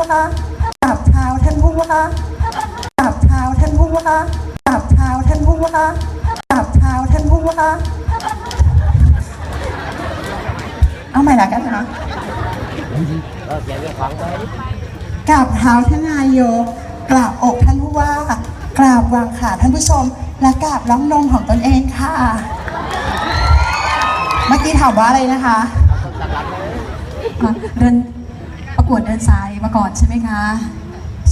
ว่ากราบเท้าท่านผู้ว่ากราบเท้าท่านผู้ว่ากราบเท้าท่านผู้ว่ากราบเท้าท่านผู้ว่าเอาใหม่ละกันนะกราบเท้าท่านนายกกราบอกท่านผู้ว่ากราบวางขาท่านผู้ชม และกราบล้องนมของตนเองค่ะ เมื่อกี้ถามว่าอะไรนะคะมาเดินประ กวดเดินสายมาก่อนใช่ไหมคะ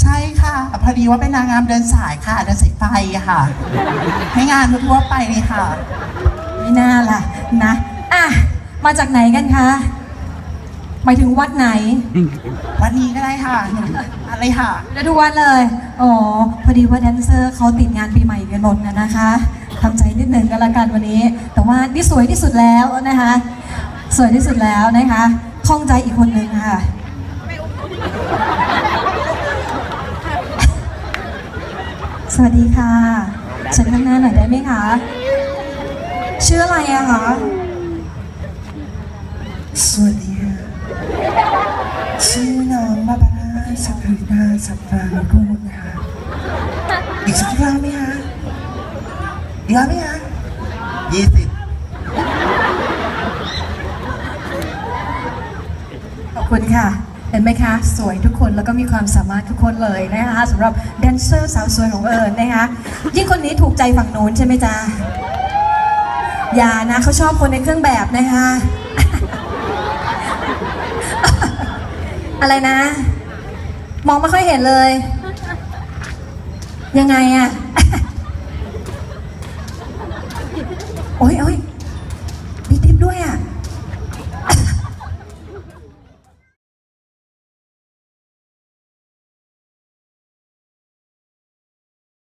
ใช่ค่ะ พอดีว่าเป็นนางงามเดินสายค่ะ เดินสายไฟค่ะ ให้งานทั่วๆไปเลยค่ะ ไม่น่าล่ะนะอะมาจากไหนกันคะหมายถึงวัดไหน วันนี้ก็ได้ค่ะ อะไรค่ะ แล้วทุกวันเลย อ๋อ พอดีว่าแดนเซอร์เขาติดงานปีใหม่กันหมดนะนะคะทำใจนิดหนึ่งก็แล้วกันวันนี้ แต่ว่านี่สวยที่สุดแล้วนะคะ สวยที่สุดแล้วนะคะคล่องใจอีกคนนึงค่ะ สวัสดีค่ะเชิญข้างหน้าหน่อยได้ไหมคะ ชื่ออะไรอะคะ สวัสดีค่ะชื่อน้องบาบาร่าสักรินาสัปดาห์รุ่งค่ะอีกสักรอบไหมคะอีกรอบไหมคะยี่สิบขอบคุณค่ะ เห็นไหมคะ สวยทุกคนแล้วก็มีความสามารถทุกคนเลยนะคะสำหรับแดนเซอร์สาวสวยของเอิญนะคะยิ่งคนนี้ถูกใจฝั่งโน้นใช่ไหมจ๊ะอย่านะเขาชอบคนในเครื่องแบบนะคะ อะไรนะ มองไม่ค่อยเห็นเลย ยังไงอะโอ้ยโอ้ยมีทิปด้วยอะ